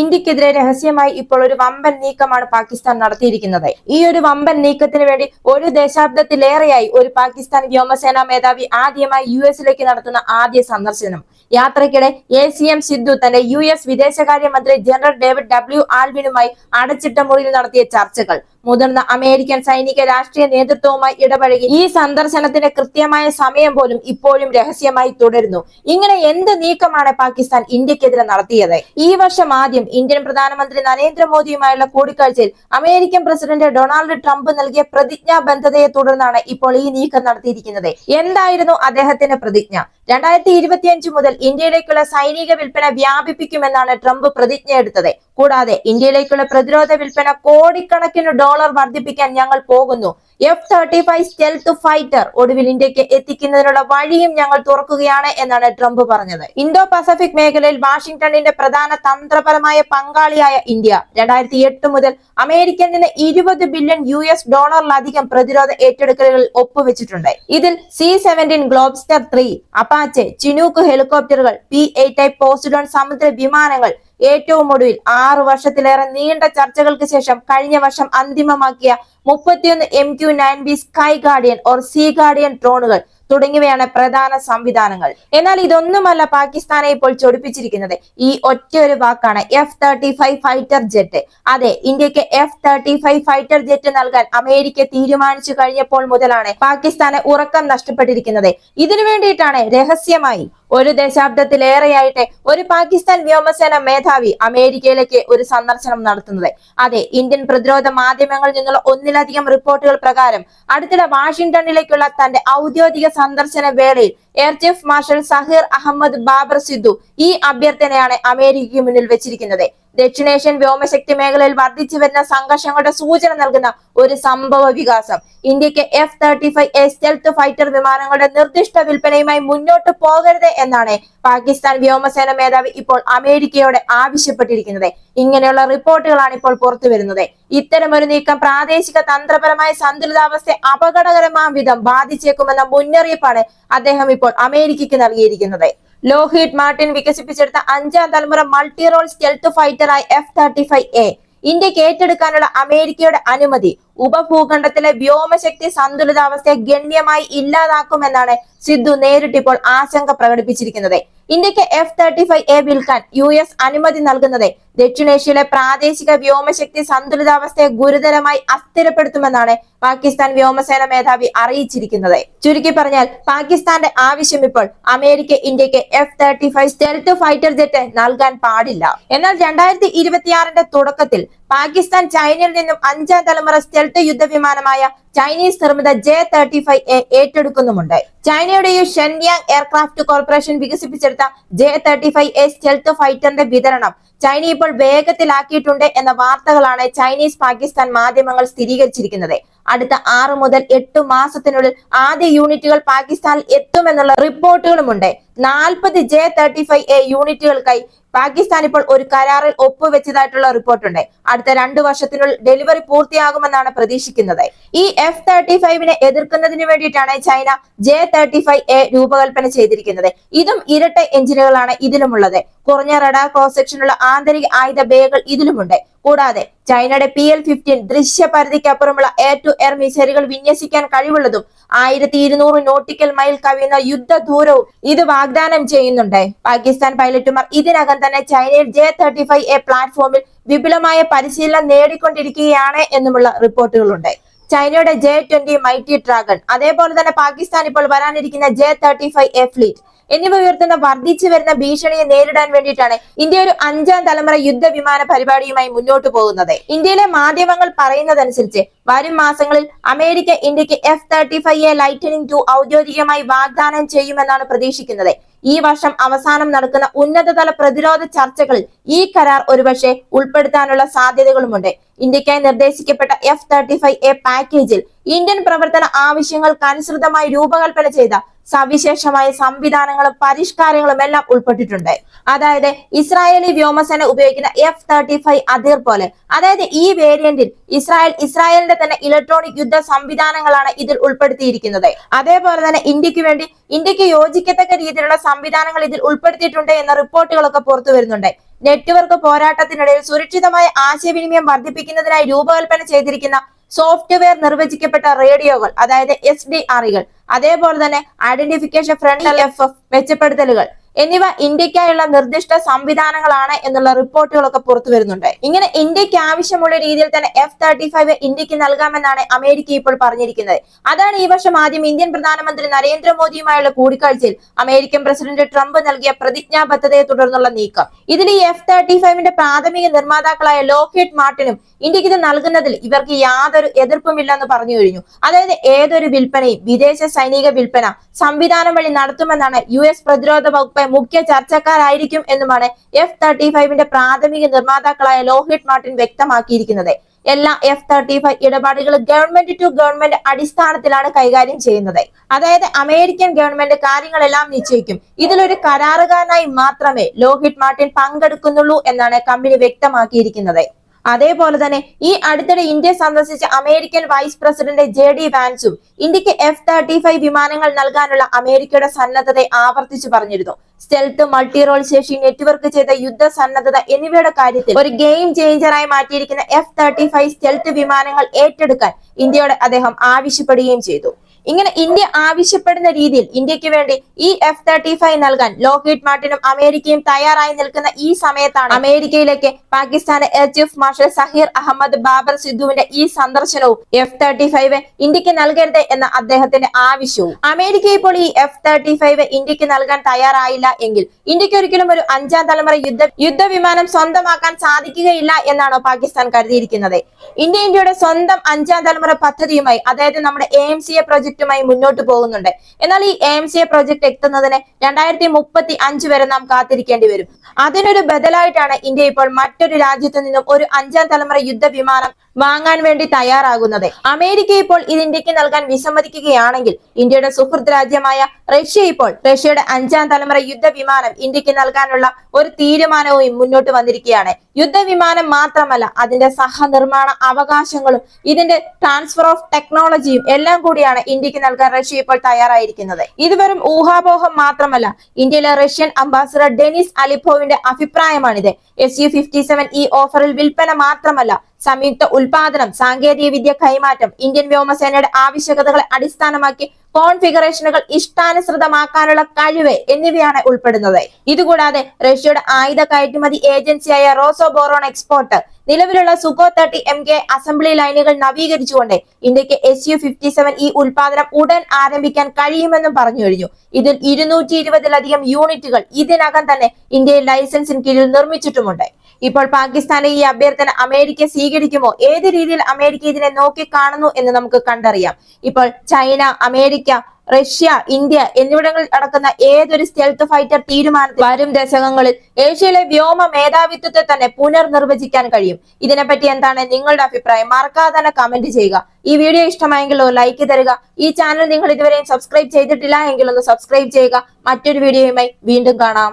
ഇന്ത്യക്കെതിരെ രഹസ്യമായി ഇപ്പോൾ ഒരു വമ്പൻ നീക്കമാണ് പാകിസ്ഥാൻ നടത്തിയിരിക്കുന്നത്. ഈ ഒരു വമ്പൻ നീക്കത്തിന് വേണ്ടി ഒരു ദശാബ്ദത്തിലേറെയായി ഒരു പാകിസ്ഥാൻ വ്യോമസേനാ മേധാവി ആദ്യമായി യു എസിലേക്ക് നടത്തുന്ന ആദ്യ സന്ദർശനം. യാത്രയ്ക്കിടെ എ സി എം സിദ്ധു തന്റെ യു എസ് വിദേശകാര്യമന്ത്രി ജനറൽ ഡേവിഡ് ഡബ്ല്യു ആൽവിനുമായി അടച്ചിട്ട മുറിയിൽ നടത്തിയ ചർച്ചകൾ. മുതിർന്ന അമേരിക്കൻ സൈനിക രാഷ്ട്രീയ നേതൃത്വവുമായി ഇടപഴകി ഈ സന്ദർശനത്തിന്റെ കൃത്യമായ സമയം പോലും ഇപ്പോഴും രഹസ്യമായി തുടരുന്നു. ഇങ്ങനെ എന്ത് നീക്കമാണ് പാകിസ്ഥാൻ ഇന്ത്യക്കെതിരെ നടത്തിയത്? ഈ വർഷം ആദ്യം ഇന്ത്യൻ പ്രധാനമന്ത്രി നരേന്ദ്രമോദിയുമായുള്ള കൂടിക്കാഴ്ചയിൽ അമേരിക്കൻ പ്രസിഡന്റ് ഡൊണാൾഡ് ട്രംപ് നൽകിയ പ്രതിജ്ഞാബദ്ധതയെ തുടർന്നാണ് ഇപ്പോൾ ഈ നീക്കം നടത്തിയിരിക്കുന്നത്. എന്തായിരുന്നു അദ്ദേഹത്തിന്റെ പ്രതിജ്ഞ? രണ്ടായിരത്തി ഇരുപത്തിയഞ്ച് മുതൽ ഇന്ത്യയിലേക്കുള്ള സൈനിക വിൽപ്പന വ്യാപിപ്പിക്കുമെന്നാണ് ട്രംപ് പ്രതിജ്ഞ എടുത്തത് കൂടാതെ ഇന്ത്യയിലേക്കുള്ള പ്രതിരോധ വിൽപ്പന കോടിക്കണക്കിന് ഡോളർ വർദ്ധിപ്പിക്കാൻ ഞങ്ങൾ പോകുന്നു. F thirty five stealth fighter ഒടുവിൽ ഇന്ത്യയ്ക്ക് എത്തിക്കുന്നതിനുള്ള വഴിയും ഞങ്ങൾ തുറക്കുകയാണ് എന്നാണ് ട്രംപ് പറഞ്ഞത്. ഇന്തോ പസഫിക് മേഖലയിൽ വാഷിംഗ്ടണിന്റെ പ്രധാന തന്ത്രപരമായ പങ്കാളിയായ ഇന്ത്യ. രണ്ടായിരത്തി എട്ട് മുതൽ അമേരിക്കയിൽ നിന്ന് ഇരുപത് ബില്യൺ യു എസ് ഡോളറിലധികം പ്രതിരോധ ഏറ്റെടുക്കലുകൾ ഒപ്പുവെച്ചിട്ടുണ്ട്. ഇതിൽ C seventeen Globemaster three Apache Chinook ഹെലികോപ്റ്ററുകൾ പി എയ്റ്റ് ഐ പോസ്റ്റഡോൺ സമുദ്ര വിമാനങ്ങൾ ഏറ്റവും ഒടുവിൽ ആറു വർഷത്തിലേറെ നീണ്ട ചർച്ചകൾക്ക് ശേഷം കഴിഞ്ഞ വർഷം അന്തിമമാക്കിയ മുപ്പത്തിയൊന്ന് M Q nine B Sky Guardian or Sea Guardian ഡ്രോണുകൾ തുടങ്ങിയവയാണ് പ്രധാന സംവിധാനങ്ങൾ. എന്നാൽ ഇതൊന്നുമല്ല പാകിസ്ഥാനെ ഇപ്പോൾ ചൊടിപ്പിച്ചിരിക്കുന്നത്. ഈ ഒറ്റ ഒരു വാക്കാണ് F thirty five fighter jet അതെ ഇന്ത്യയ്ക്ക് F thirty five fighter jet നൽകാൻ അമേരിക്ക തീരുമാനിച്ചു കഴിഞ്ഞപ്പോൾ മുതലാണ് പാകിസ്ഥാന് ഉറക്കം നഷ്ടപ്പെട്ടിരിക്കുന്നത്. ഇതിനു വേണ്ടിയിട്ടാണ് രഹസ്യമായി ഒരു ദശാബ്ദത്തിലേറെയായിട്ട് ഒരു പാകിസ്ഥാൻ വ്യോമസേന മേധാവി അമേരിക്കയിലേക്ക് ഒരു സന്ദർശനം നടത്തുന്നത്. അതെ ഇന്ത്യൻ പ്രതിരോധ മാധ്യമങ്ങളിൽ നിന്നുള്ള ഒന്നിലധികം റിപ്പോർട്ടുകൾ പ്രകാരം അടുത്തിടെ വാഷിംഗ്ടണിലേക്കുള്ള തന്റെ ഔദ്യോഗിക സന്ദർശന വേളയിൽ air chief marshal Zaheer Ahmed Babar Sidhu ഈ അഭ്യർത്ഥനയാണ് അമേരിക്കയ്ക്ക് മുന്നിൽ വെച്ചിരിക്കുന്നത്. ദക്ഷിണേഷ്യൻ വ്യോമശക്തി മേഖലയിൽ വർദ്ധിച്ചു വരുന്ന സംഘർഷങ്ങളുടെ സൂചന നൽകുന്ന ഒരു സംഭവ വികാസം. ഇന്ത്യയ്ക്ക് F thirty five A stealth fighter വിമാനങ്ങളുടെ നിർദ്ദിഷ്ട വിൽപ്പനയുമായി മുന്നോട്ട് പോകരുത് എന്നാണ് പാകിസ്ഥാൻ വ്യോമസേന മേധാവി ഇപ്പോൾ അമേരിക്കയോട് ആവശ്യപ്പെട്ടിരിക്കുന്നത്. ഇങ്ങനെയുള്ള റിപ്പോർട്ടുകളാണ് ഇപ്പോൾ പുറത്തു വരുന്നത്. ഇത്തരമൊരു നീക്കം പ്രാദേശിക തന്ത്രപരമായ സന്തുലിതാവസ്ഥയെ അപകടകരമാം വിധം ബാധിച്ചേക്കുമെന്ന മുന്നറിയിപ്പാണ് അദ്ദേഹം ഇപ്പോൾ അമേരിക്കയ്ക്ക് നൽകിയിരിക്കുന്നത്. ലോഹീഡ് മാർട്ടിൻ വികസിപ്പിച്ചെടുത്ത അഞ്ചാം തലമുറ മൾട്ടി റോൾ സ്റ്റെൽത്ത് ഫൈറ്ററായ എഫ് തേർട്ടി ഫൈവ് എ ഇന്ത്യയ്ക്ക് ഏറ്റെടുക്കാനുള്ള അമേരിക്കയുടെ അനുമതി. ഉപഭൂഖണ്ഡത്തിലെ വ്യോമശക്തി സന്തുലിതാവസ്ഥയെ ഗണ്യമായി ഇല്ലാതാക്കുമെന്നാണ് സിദ്ധു നേരിട്ടിപ്പോൾ ആശങ്ക പ്രകടിപ്പിച്ചിരിക്കുന്നത്. ഇന്ത്യയ്ക്ക് എഫ് തേർട്ടി ഫൈവ് എ വിൽക്കാൻ യു എസ് അനുമതി നൽകുന്നത് ദക്ഷിണേഷ്യയിലെ പ്രാദേശിക വ്യോമശക്തി സന്തുലിതാവസ്ഥയെ ഗുരുതരമായി അസ്ഥിരപ്പെടുത്തുമെന്നാണ് പാകിസ്ഥാൻ വ്യോമസേന മേധാവി അറിയിച്ചിരിക്കുന്നത്. ചുരുക്കി പറഞ്ഞാൽ പാകിസ്ഥാന്റെ ആവശ്യം ഇപ്പോൾ അമേരിക്ക ഇന്ത്യയ്ക്ക് F thirty five stealth fighter jet നൽകാൻ പാടില്ല. എന്നാൽ രണ്ടായിരത്തി ഇരുപത്തിയാറിന്റെ തുടക്കത്തിൽ പാകിസ്ഥാൻ ചൈനയിൽ നിന്നും അഞ്ചാം തലമുറ സ്റ്റെൽത്ത് യുദ്ധവിമാനമായ ചൈനീസ് നിർമ്മിത ജെ തേർട്ടി ഫൈവ് എ ഏറ്റെടുക്കുന്നുമുണ്ട്. ചൈനയുടെ ഈ ഷെൻയാങ് എയർക്രാഫ്റ്റ് കോർപ്പറേഷൻ വികസിപ്പിച്ചെടുത്ത J thirty five A stealth ഫൈറ്ററിന്റെ വിതരണം ചൈന ഇപ്പോൾ വേഗത്തിലാക്കിയിട്ടുണ്ട് എന്ന വാർത്തകളാണ് ചൈനീസ് പാകിസ്ഥാൻ മാധ്യമങ്ങൾ സ്ഥിരീകരിച്ചിരിക്കുന്നത്. അടുത്ത ആറ് മുതൽ എട്ട് മാസത്തിനുള്ളിൽ ആദ്യ യൂണിറ്റുകൾ പാകിസ്ഥാനിൽ എത്തുമെന്നുള്ള റിപ്പോർട്ടുകളുമുണ്ട്. നാൽപ്പത് ജെ തേർട്ടി ഫൈവ് എ യൂണിറ്റുകൾക്കായി പാകിസ്ഥാൻ ഇപ്പോൾ ഒരു കരാറിൽ ഒപ്പുവെച്ചതായിട്ടുള്ള റിപ്പോർട്ടുണ്ട്. അടുത്ത രണ്ടു വർഷത്തിനുള്ളിൽ ഡെലിവറി പൂർത്തിയാകുമെന്നാണ് പ്രതീക്ഷിക്കുന്നത്. ഈ എഫ് തേർട്ടി ഫൈവിനെ എതിർക്കുന്നതിന് വേണ്ടിയിട്ടാണ് China J thirty five A രൂപകൽപ്പന ചെയ്തിരിക്കുന്നത്. ഇതും ഇരട്ട എഞ്ചിനുകളാണ് ഇതിലുമുള്ളത് കുറഞ്ഞ റഡാർ ക്രോസ് സെക്ഷനുള്ള ആന്തരിക ആയുധ ബേകൾ ഇതിലുമുണ്ട്. കൂടാതെ ചൈനയുടെ പി എൽ ഫിഫ്റ്റീൻ ദൃശ്യപരിധിക്കപ്പുറമുള്ള എയർ ടു എയർ മിസൈലുകൾ വിന്യസിക്കാൻ കഴിവുള്ളതും ആയിരത്തി ഇരുന്നൂറ് നോട്ടിക്കൽ മൈൽ കവിയുന്ന യുദ്ധ ദൂരവും ഇത് വാഗ്ദാനം ചെയ്യുന്നുണ്ട്. പാകിസ്ഥാൻ പൈലറ്റുമാർ ഇതിനകം തന്നെ ചൈനയിൽ ജെ തേർട്ടി ഫൈവ് എ പ്ലാറ്റ്ഫോമിൽ വിപുലമായ പരിശീലനം നേടിക്കൊണ്ടിരിക്കുകയാണ് എന്നുമുള്ള റിപ്പോർട്ടുകളുണ്ട്. ചൈനയുടെ ജെ ട്വന്റി മൈറ്റി ഡ്രാഗൺ അതേപോലെ തന്നെ പാകിസ്ഥാൻ ഇപ്പോൾ വരാനിരിക്കുന്ന J thirty five A fleet എന്നിവ ഉയർത്തുന്ന വർദ്ധിച്ചു വരുന്ന ഭീഷണിയെ നേരിടാൻ വേണ്ടിയിട്ടാണ് ഇന്ത്യ ഒരു അഞ്ചാം തലമുറ യുദ്ധ വിമാന പരിപാടിയുമായി മുന്നോട്ട് പോകുന്നത്. ഇന്ത്യയിലെ മാധ്യമങ്ങൾ പറയുന്നതനുസരിച്ച് വരും മാസങ്ങളിൽ അമേരിക്ക ഇന്ത്യയ്ക്ക് F thirty five A lightning two ഔദ്യോഗികമായി വാഗ്ദാനം ചെയ്യുമെന്നാണ് പ്രതീക്ഷിക്കുന്നത്. ഈ വർഷം അവസാനം നടക്കുന്ന ഉന്നതതല പ്രതിരോധ ചർച്ചകളിൽ ഈ കരാർ ഒരുപക്ഷെ ഉൾപ്പെടുത്താനുള്ള സാധ്യതകളുമുണ്ട്. ഇന്ത്യക്കായി നിർദ്ദേശിക്കപ്പെട്ട എഫ് തേർട്ടി ഫൈവ് എ പാക്കേജിൽ ഇന്ത്യൻ പ്രവർത്തന ആവശ്യങ്ങൾക്ക് അനുസൃതമായി രൂപകൽപ്പന ചെയ്ത സവിശേഷമായ സംവിധാനങ്ങളും പരിഷ്കാരങ്ങളും എല്ലാം ഉൾപ്പെട്ടിട്ടുണ്ട്. അതായത് ഇസ്രായേലി വ്യോമസേന ഉപയോഗിക്കുന്ന എഫ് തേർട്ടി ഫൈവ് അതിർ പോലെ. അതായത് ഈ വേരിയന്റിൽ ഇസ്രായേൽ ഇസ്രായേലിന്റെ തന്നെ ഇലക്ട്രോണിക് യുദ്ധ സംവിധാനങ്ങളാണ് ഇതിൽ ഉൾപ്പെടുത്തിയിരിക്കുന്നത്. അതേപോലെ തന്നെ ഇന്ത്യയ്ക്ക് വേണ്ടി ഇന്ത്യയ്ക്ക് യോജിക്കത്തക്ക രീതിയിലുള്ള സംവിധാനങ്ങൾ ഇതിൽ ഉൾപ്പെടുത്തിയിട്ടുണ്ട് എന്ന റിപ്പോർട്ടുകളൊക്കെ പുറത്തു വരുന്നുണ്ട് നെറ്റ്വർക്ക് പോരാട്ടത്തിനിടയിൽ സുരക്ഷിതമായ ആശയവിനിമയം വർദ്ധിപ്പിക്കുന്നതിനായി രൂപകൽപ്പന ചെയ്തിരിക്കുന്ന സോഫ്റ്റ്വെയർ നിർവചിക്കപ്പെട്ട റേഡിയോകൾ അതായത് എസ് ഡി ആറുകൾ അതേപോലെ തന്നെ ഐഡന്റിഫിക്കേഷൻ ഫ്രണ്ട് എഫ് എഫ് മെച്ചപ്പെടുത്തലുകൾ എന്നിവ ഇന്ത്യക്കായുള്ള നിർദ്ദിഷ്ട സംവിധാനങ്ങളാണ് എന്നുള്ള റിപ്പോർട്ടുകളൊക്കെ പുറത്തു വരുന്നുണ്ട്. ഇങ്ങനെ ഇന്ത്യയ്ക്ക് ആവശ്യമുള്ള രീതിയിൽ തന്നെ എഫ് തേർട്ടി ഫൈവ് ഇന്ത്യയ്ക്ക് നൽകാമെന്നാണ് അമേരിക്ക ഇപ്പോൾ പറഞ്ഞിരിക്കുന്നത്. അതാണ് ഈ വർഷം ആദ്യം ഇന്ത്യൻ പ്രധാനമന്ത്രി നരേന്ദ്രമോദിയുമായുള്ള കൂടിക്കാഴ്ചയിൽ അമേരിക്കൻ പ്രസിഡന്റ് ട്രംപ് നൽകിയ പ്രതിജ്ഞാബദ്ധതയെ തുടർന്നുള്ള നീക്കം. ഇതിൽ ഈ എഫ് തേർട്ടി ഫൈവിന്റെ പ്രാഥമിക നിർമ്മാതാക്കളായ ലോക്കേറ്റ് മാർട്ടിനും ഇന്ത്യയ്ക്ക് ഇത് നൽകുന്നതിൽ ഇവർക്ക് യാതൊരു എതിർപ്പുമില്ലെന്ന് പറഞ്ഞു കഴിഞ്ഞു. അതായത് ഏതൊരു വിൽപ്പനയും വിദേശ സൈനിക വിൽപ്പന സംവിധാനം വഴി നടത്തുമെന്നാണ് യു എസ് പ്രതിരോധ വകുപ്പ് മുഖ്യ ചർച്ചക്കാരായിരിക്കും എന്നുമാണ് എഫ് തേർട്ടി ഫൈവിന്റെ പ്രാഥമിക നിർമ്മാതാക്കളായ ലോഹിറ്റ് മാർട്ടിൻ വ്യക്തമാക്കിയിരിക്കുന്നത്. എല്ലാ എഫ് തേർട്ടി ഫൈവ് ഇടപാടുകളും ഗവൺമെന്റ് ടു ഗവൺമെന്റ് അടിസ്ഥാനത്തിലാണ് കൈകാര്യം ചെയ്യുന്നത്. അതായത് അമേരിക്കൻ ഗവൺമെന്റ് കാര്യങ്ങളെല്ലാം നിശ്ചയിക്കും. ഇതിലൊരു കരാറുകാരനായി മാത്രമേ ലോഹിറ്റ് മാർട്ടിൻ പങ്കെടുക്കുന്നുള്ളൂ എന്നാണ് കമ്പനി വ്യക്തമാക്കിയിരിക്കുന്നത്. അതേപോലെ തന്നെ ഈ അടുത്തിടെ ഇന്ത്യ സന്ദർശിച്ച American vice president J D വാൻസും ഇന്ത്യയ്ക്ക് എഫ് തേർട്ടി ഫൈവ് വിമാനങ്ങൾ നൽകാനുള്ള അമേരിക്കയുടെ സന്നദ്ധതയെ ആവർത്തിച്ചു പറഞ്ഞിരുന്നു. സ്റ്റെൽത്ത് മൾട്ടി റോൾ ശേഷി നെറ്റ്വർക്ക് ചെയ്ത യുദ്ധ സന്നദ്ധത എന്നിവയുടെ കാര്യത്തിൽ ഒരു ഗെയിം ചേഞ്ചറായി മാറ്റിയിരിക്കുന്ന എഫ് തേർട്ടി ഫൈവ് സ്റ്റെൽത്ത് വിമാനങ്ങൾ ഏറ്റെടുക്കാൻ ഇന്ത്യയോട് അദ്ദേഹം ആവശ്യപ്പെടുകയും ചെയ്തു. ഇങ്ങനെ ഇന്ത്യ ആവശ്യപ്പെടുന്ന രീതിയിൽ ഇന്ത്യയ്ക്ക് വേണ്ടി ഈ എഫ് തേർട്ടി ഫൈവ് നൽകാൻ ലോക്ഹീഡ് മാർട്ടിനും അമേരിക്കയും തയ്യാറായി നിൽക്കുന്ന ഈ സമയത്താണ് അമേരിക്കയിലേക്ക് പാകിസ്ഥാന് air chief marshal Zaheer Ahmed Babar സിദ്ധുവിന്റെ ഈ സന്ദർശനവും എഫ് തേർട്ടി ഫൈവ് ഇന്ത്യയ്ക്ക് നൽകരുത് എന്ന അദ്ദേഹത്തിന്റെ ആവശ്യവും. അമേരിക്ക ഇപ്പോൾ ഈ എഫ് തേർട്ടി ഫൈവ് ഇന്ത്യയ്ക്ക് നൽകാൻ തയ്യാറായില്ല എങ്കിൽ ഇന്ത്യയ്ക്ക് ഒരിക്കലും ഒരു അഞ്ചാം തലമുറ യുദ്ധ യുദ്ധവിമാനം സ്വന്തമാക്കാൻ സാധിക്കുകയില്ല എന്നാണോ പാകിസ്ഥാൻ കരുതിയിരിക്കുന്നത്? ഇന്ത്യ ഇന്ത്യയുടെ സ്വന്തം അഞ്ചാം തലമുറ പദ്ധതിയുമായി അതായത് നമ്മുടെ എ എം സി എ പ്രൊജക്ടുമായി മുന്നോട്ട് പോകുന്നുണ്ട്. എന്നാൽ ഈ എ സി എ പ്രോജക്ട് എത്തുന്നതിന് രണ്ടായിരത്തി മുപ്പത്തി അഞ്ച് വരെ നാം കാത്തിരിക്കേണ്ടി വരും. അതിനൊരു ബദലായിട്ടാണ് ഇന്ത്യ ഇപ്പോൾ മറ്റൊരു രാജ്യത്തു നിന്നും ഒരു അഞ്ചാം തലമുറ യുദ്ധവിമാനം വാങ്ങാൻ വേണ്ടി തയ്യാറാകുന്നത്. അമേരിക്ക ഇപ്പോൾ ഇത് ഇന്ത്യയ്ക്ക് നൽകാൻ വിസമ്മതിക്കുകയാണെങ്കിൽ ഇന്ത്യയുടെ സുഹൃത്ത് രാജ്യമായ റഷ്യ ഇപ്പോൾ റഷ്യയുടെ അഞ്ചാം തലമുറ യുദ്ധവിമാനം ഇന്ത്യയ്ക്ക് നൽകാനുള്ള ഒരു തീരുമാനവും മുന്നോട്ട് വന്നിരിക്കുകയാണ്. യുദ്ധവിമാനം മാത്രമല്ല അതിന്റെ സഹനിർമ്മാണ അവകാശങ്ങളും ഇതിന്റെ ട്രാൻസ്ഫർ ഓഫ് ടെക്നോളജിയും എല്ലാം കൂടിയാണ് ഇന്ത്യയ്ക്ക് നൽകാൻ റഷ്യ ഇപ്പോൾ തയ്യാറായിരിക്കുന്നത്. ഇത് വെറും ഊഹാപോഹം മാത്രമല്ല ഇന്ത്യയിലെ റഷ്യൻ അംബാസിഡർ ഡെനിസ് അലിപ്പോവിന്റെ അഭിപ്രായമാണിത്. എസ് യു ഫിഫ്റ്റി സെവൻ ഈ ഓഫറിൽ വിൽപ്പന മാത്രമല്ല സംയുക്ത ഉൽപാദനം സാങ്കേതിക വിദ്യ കൈമാറ്റം ഇന്ത്യൻ വ്യോമസേനയുടെ ആവശ്യകതകളെ അടിസ്ഥാനമാക്കി കോൺഫിഗറേഷനുകൾ ഇഷ്ടാനുസൃതമാക്കാനുള്ള കഴിവ് എന്നിവയാണ് ഉൾപ്പെടുന്നത്. ഇതുകൂടാതെ റഷ്യയുടെ ആയുധ കയറ്റുമതി ഏജൻസിയായ റോസോ ബോറോൺ എക്സ്പോർട്ട് നിലവിലുള്ള Sukhoi thirty M K assembly ലൈനുകൾ നവീകരിച്ചുകൊണ്ട് ഇന്ത്യയ്ക്ക് എസ് യു ഫിഫ്റ്റി സെവൻ ഈ ഉൽപാദനം ഉടൻ ആരംഭിക്കാൻ കഴിയുമെന്നും പറഞ്ഞു കഴിഞ്ഞു. ഇതിൽ ഇരുന്നൂറ്റി ഇരുപതിലധികം യൂണിറ്റുകൾ ഇതിനകം തന്നെ ഇന്ത്യയിൽ ലൈസൻസിന് കീഴിൽ നിർമ്മിച്ചിട്ടുമുണ്ട്. ഇപ്പോൾ പാകിസ്ഥാന്റെ ഈ അഭ്യർത്ഥന അമേരിക്ക സ്വീകരിക്കുമോ? ഏത് രീതിയിൽ അമേരിക്ക ഇതിനെ നോക്കി കാണുന്നു എന്ന് നമുക്ക് കണ്ടറിയാം. ഇപ്പോൾ ചൈന അമേരിക്ക റഷ്യ ഇന്ത്യ എന്നിവിടങ്ങളിൽ അടക്കുന്ന ഏതൊരു സ്റ്റെൽത്ത് ഫൈറ്റർ തീരുമാനത്തിൽ വരും ദശകങ്ങളിൽ ഏഷ്യയിലെ വ്യോമ മേധാവിത്വത്തെ തന്നെ പുനർനിർവചിക്കാൻ കഴിയും. ഇതിനെപ്പറ്റി എന്താണ് നിങ്ങളുടെ അഭിപ്രായം? മറക്കാതെ തന്നെ കമന്റ് ചെയ്യുക. ഈ വീഡിയോ ഇഷ്ടമായെങ്കിൽ ലൈക്ക് തരിക. ഈ ചാനൽ നിങ്ങൾ ഇതുവരെയും സബ്സ്ക്രൈബ് ചെയ്തിട്ടില്ല എങ്കിൽ ഒന്ന് സബ്സ്ക്രൈബ് ചെയ്യുക. മറ്റൊരു വീഡിയോയുമായി വീണ്ടും കാണാം.